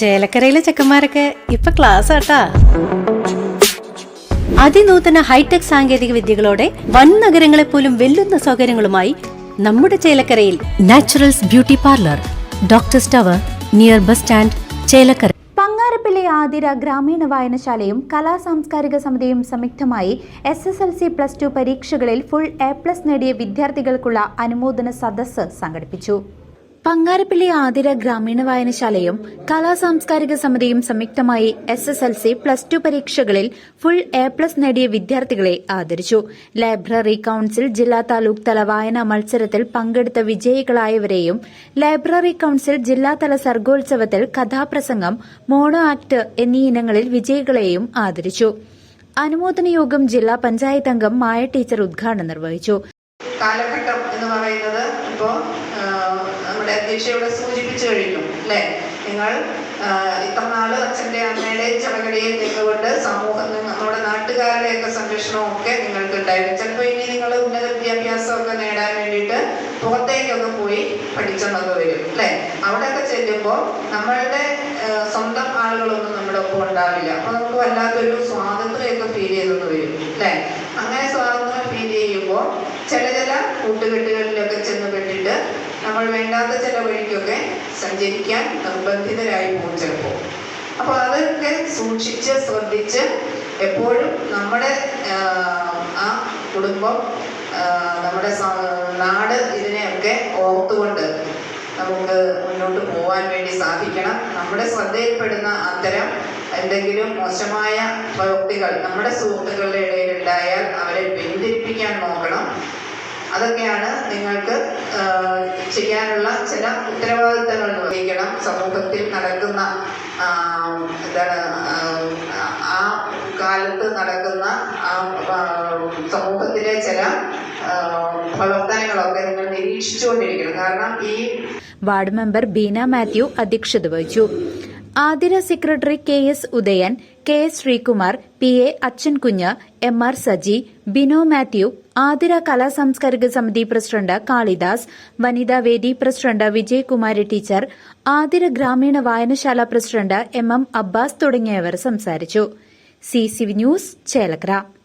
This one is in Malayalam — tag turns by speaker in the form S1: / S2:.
S1: ചേലക്കരയിലെ ചെക്കന്മാരൊക്കെ ഇപ്പൊ ക്ലാസ് ആട്ടാ. അതിനൂതന ഹൈടെക് സാങ്കേതിക വിദ്യകളോടെ വൻ നഗരങ്ങളെ പോലും വെല്ലുന്ന സൗകര്യങ്ങളുമായി നമ്മുടെ ചേലക്കരയിൽ naturals beauty parlour doctor tower near bus stand Chelakkara.
S2: Pangarappally Athira ഗ്രാമീണ വായനശാലയും കലാ സാംസ്കാരിക സമിതിയും സംയുക്തമായി S S L C plus two പരീക്ഷകളിൽ ഫുൾ എ പ്ലസ് നേടിയ വിദ്യാർത്ഥികൾക്കുള്ള അനുമോദന സദസ്സ് സംഘടിപ്പിച്ചു. പങ്ങാരപ്പള്ളി ആതിര ഗ്രാമീണ വായനശാലയും കലാ സാംസ്കാരിക സമിതിയും സംയുക്തമായി S S L C plus two പരീക്ഷകളിൽ ഫുൾ എ പ്ലസ് നേടിയ വിദ്യാർത്ഥികളെ ആദരിച്ചു. ലൈബ്രറി കൌൺസിൽ ജില്ലാ താലൂക്ക് തല വായനാ മത്സരത്തിൽ പങ്കെടുത്ത വിജയികളായവരെയും ലൈബ്രറി കൌൺസിൽ ജില്ലാതല സർഗോത്സവത്തിൽ കഥാപ്രസംഗം മോണോ ആക്ട് എന്നീ ഇനങ്ങളിൽ വിജയികളെയും ആദരിച്ചു. അനുമോദന യോഗം ജില്ലാ പഞ്ചായത്ത് അംഗം മായ ടീച്ചർ ഉദ്ഘാടനം നിർവഹിച്ചു.
S3: കാലഘട്ടം എന്ന് പറയുന്നത് ഇപ്പോൾ നമ്മുടെ അധ്യക്ഷയോട് സൂചിപ്പിച്ചു കഴിഞ്ഞു അല്ലേ? നിങ്ങൾ ഇത്ര നാൾ അച്ഛന്റെ അമ്മയുടെ ചടകടിയിൽ നിന്നുകൊണ്ട് സമൂഹം നമ്മുടെ നാട്ടുകാരുടെയൊക്കെ സംരക്ഷണവും ഒക്കെ നിങ്ങൾക്ക് ഉണ്ടായിരുന്നു. ചിലപ്പോൾ ഇനി നിങ്ങൾ ഉന്നത വിദ്യാഭ്യാസമൊക്കെ നേടാൻ വേണ്ടിയിട്ട് പുറത്തേക്കൊക്കെ പോയി പഠിച്ചെന്നൊക്കെ വരും അല്ലേ? അവിടെയൊക്കെ ചെല്ലുമ്പോൾ നമ്മളുടെ സ്വന്തം ആളുകളൊന്നും നമ്മുടെ ഒപ്പം ഉണ്ടാവില്ല. അപ്പോൾ നമുക്ക് വല്ലാത്തൊരു സ്വാതന്ത്ര്യമൊക്കെ ഫീൽ ചെയ്തെന്ന് വരും അല്ലേ? അങ്ങനെ ചെയ്യുമ്പോൾ ചില ചില കൂട്ടുകെട്ടുകളിലൊക്കെ ചെന്ന് പെട്ടിട്ട് നമ്മൾ വേണ്ടാത്ത ചില വഴിക്കൊക്കെ സഞ്ചരിക്കാൻ നിർബന്ധിതരായി പോകും ചിലപ്പോൾ. അപ്പോൾ അതൊക്കെ സൂക്ഷിച്ച് ശ്രദ്ധിച്ച് എപ്പോഴും നമ്മുടെ ആ, കുടുംബം നമ്മുടെ നാട് ഇതിനെയൊക്കെ ഓർത്തുകൊണ്ട് നമുക്ക് മുന്നോട്ട് പോകാൻ വേണ്ടി സാധിക്കണം. നമ്മുടെ ശ്രദ്ധയിൽപ്പെടുന്ന അത്തരം എന്തെങ്കിലും മോശമായ പ്രവൃത്തികൾ നമ്മുടെ സുഹൃത്തുക്കളുടെ ഇടയിൽ ഉണ്ടായാൽ അവരെ പിന്തിരിപ്പിക്കാൻ നോക്കണം. അതൊക്കെയാണ് നിങ്ങൾക്ക് ചെയ്യാനുള്ള ചില ഉത്തരവാദിത്തങ്ങൾ നിർവഹിക്കണം സമൂഹത്തിൽ നടക്കുന്ന എന്താണ് ആ, കാലത്ത് നടക്കുന്ന ആ സമൂഹത്തിലെ ചില പ്രവർത്തനങ്ങളൊക്കെ നിങ്ങൾ നിരീക്ഷിച്ചുകൊണ്ടിരിക്കണം. കാരണം ഈ
S2: വാർഡ് മെമ്പർ ബീന മാത്യു അധ്യക്ഷത വഹിച്ചു. Athira secretary K S Udayan K S Sreekumar P A Achankunju M R Saji Bino Mathew Athira കലാ സാംസ്കാരിക സമിതി പ്രസിഡന്റ് കാളിദാസ് വനിതാ വേദി പ്രസിഡന്റ് വിജയകുമാരി ടീച്ചർ ആതിര ഗ്രാമീണ വായനശാല പ്രസിഡന്റ് എം എം അബ്ബാസ് തുടങ്ങിയവർ സംസാരിച്ചു. C C news Chelakkara.